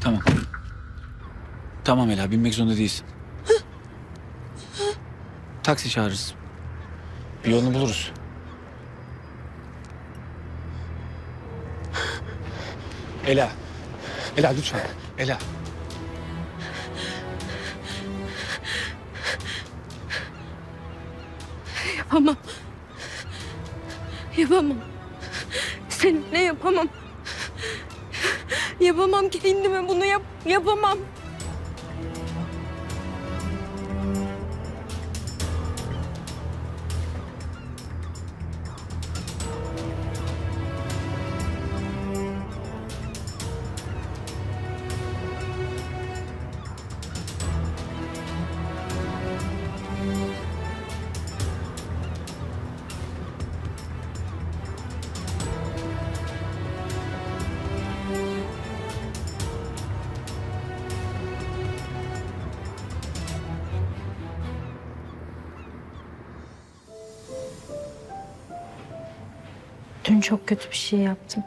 Tamam. Tamam Ela binmek zorunda değilsin. Taksi çağırırız. Bir yolunu buluruz. Ela. Ela lütfen. Ela. Yapamam. Yapamam. Seninle yapamam. Yapamam kendime bunu yap yapamam. Dün çok kötü bir şey yaptım.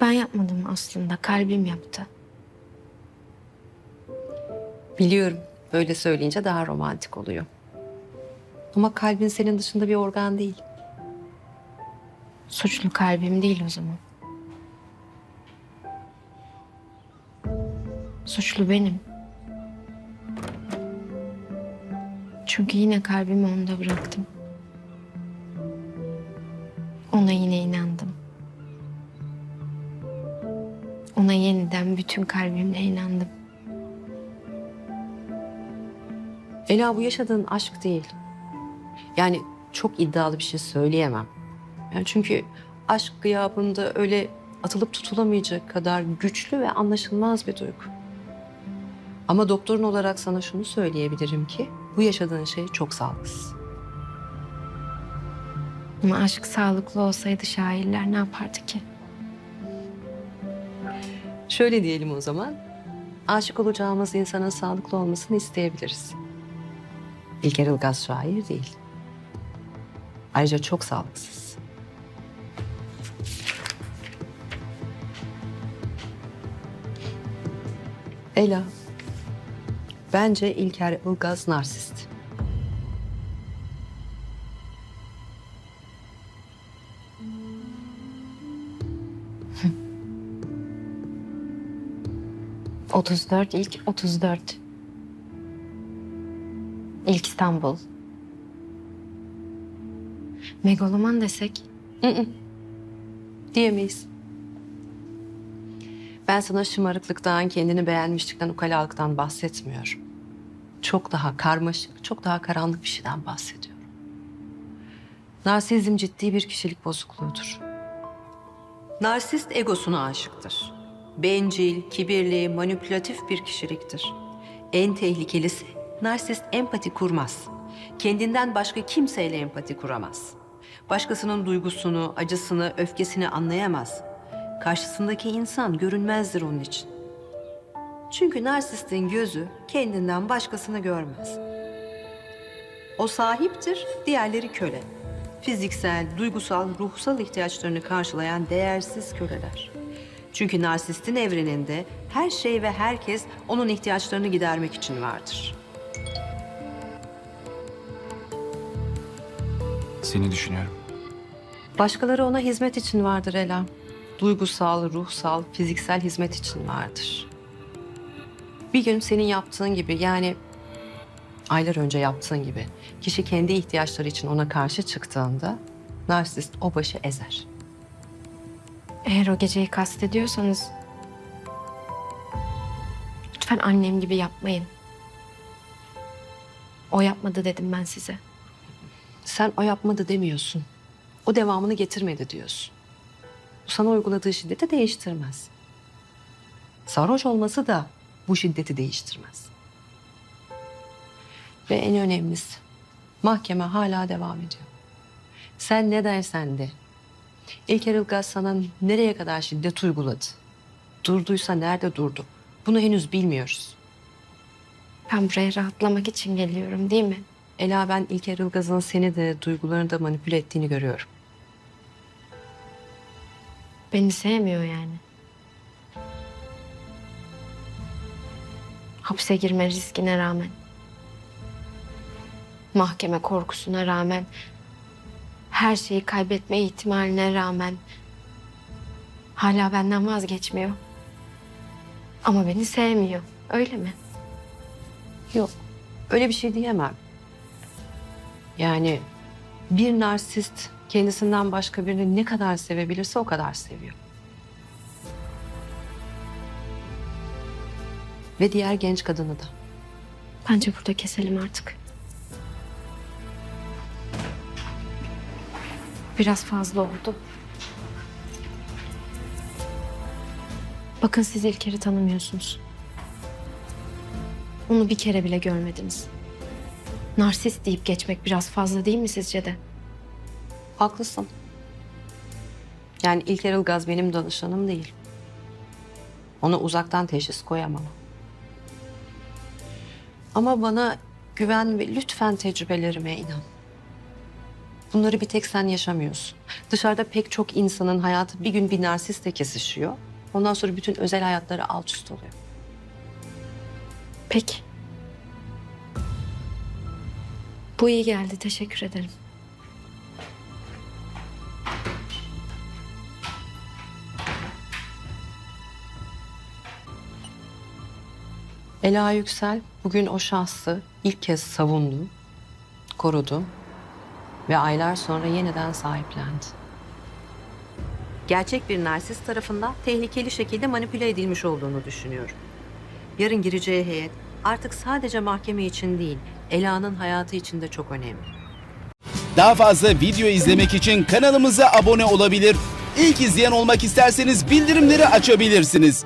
Ben yapmadım aslında. Kalbim yaptı. Biliyorum. Böyle söyleyince daha romantik oluyor. Ama kalbin senin dışında bir organ değil. Suçlu kalbim değil o zaman. Suçlu benim. Çünkü yine kalbimi onda bıraktım. Bütün kalbimle inandım. Ela bu yaşadığın aşk değil. Yani çok iddialı bir şey söyleyemem. Yani çünkü aşk gıyabında öyle atılıp tutulamayacak kadar güçlü ve anlaşılmaz bir duygu. Ama doktorun olarak sana şunu söyleyebilirim ki bu yaşadığın şey çok sağlıksız. Ama aşk sağlıklı olsaydı şairler ne yapardı ki? Şöyle diyelim o zaman. Aşık olacağımız insanın sağlıklı olmasını isteyebiliriz. İlker Ilgaz şair değil. Ayrıca çok sağlıksız. Ela. Bence İlker Ilgaz narsist. Otuz dört ilk otuz dört. İlk İstanbul. Megaloman desek Diyemeyiz. Ben sana şımarıklıktan, kendini beğenmişlikten, ukalalıktan bahsetmiyorum. Çok daha karmaşık, çok daha karanlık bir şeyden bahsediyorum. Narsizm ciddi bir kişilik bozukluğudur. Narsist egosuna aşıktır. Bencil, kibirli, manipülatif bir kişiliktir. En tehlikelisi narsist empati kurmaz. Kendinden başka kimseyle empati kuramaz. Başkasının duygusunu, acısını, öfkesini anlayamaz. Karşısındaki insan görünmezdir onun için. Çünkü narsistin gözü kendinden başkasını görmez. O sahiptir, diğerleri köle. Fiziksel, duygusal, ruhsal ihtiyaçlarını karşılayan değersiz köleler. Çünkü narsistin evreninde her şey ve herkes onun ihtiyaçlarını gidermek için vardır. Seni düşünüyorum. Başkaları ona hizmet için vardır Ela. Duygusal, ruhsal, fiziksel hizmet için vardır. Bir gün senin yaptığın gibi yani aylar önce yaptığın gibi kişi kendi ihtiyaçları için ona karşı çıktığında narsist o başı ezer. Eğer o geceyi kastediyorsanız lütfen annem gibi yapmayın. O yapmadı dedim ben size. Sen o yapmadı demiyorsun. O devamını getirmedi diyorsun. Bu sana uyguladığı şiddeti değiştirmez. Sarhoş olması da bu şiddeti değiştirmez. Ve en önemlisi mahkeme hala devam ediyor. Sen ne dersen de İlker Ilgaz sana nereye kadar şiddet uyguladı? Durduysa nerede durdu? Bunu henüz bilmiyoruz. Ben buraya rahatlamak için geliyorum değil mi? Ela ben İlker Ilgaz'ın seni de duygularını da manipüle ettiğini görüyorum. Beni sevmiyor yani. Hapse girme riskine rağmen. Mahkeme korkusuna rağmen. Her şeyi kaybetme ihtimaline rağmen. Hala benden vazgeçmiyor. Ama beni sevmiyor. Öyle mi? Yok. Öyle bir şey diyemem. Yani bir narsist kendisinden başka birini ne kadar sevebilirse o kadar seviyor. Ve diğer genç kadını da. Bence burada keselim artık. Biraz fazla oldu. Bakın siz İlker'i tanımıyorsunuz. Onu bir kere bile görmediniz. Narsist deyip geçmek biraz fazla değil mi sizce de? Haklısın. Yani İlker Ilgaz benim danışanım değil. Ona uzaktan teşhis koyamam. Ama bana güven ve lütfen tecrübelerime inan. Bunları bir tek sen yaşamıyorsun. Dışarıda pek çok insanın hayatı bir gün bir narsistle kesişiyor. Ondan sonra bütün özel hayatları alt üst oluyor. Peki. Bu iyi geldi. Teşekkür ederim. Ela Yüksel bugün o şahsı ilk kez savundu, korudu ve aylar sonra yeniden sahiplendi. Gerçek bir narsist tarafından tehlikeli şekilde manipüle edilmiş olduğunu düşünüyorum. Yarın gireceği heyet artık sadece mahkeme için değil, Ela'nın hayatı için de çok önemli. Daha fazla video izlemek için kanalımıza abone olabilir. İlk izleyen olmak isterseniz bildirimleri açabilirsiniz.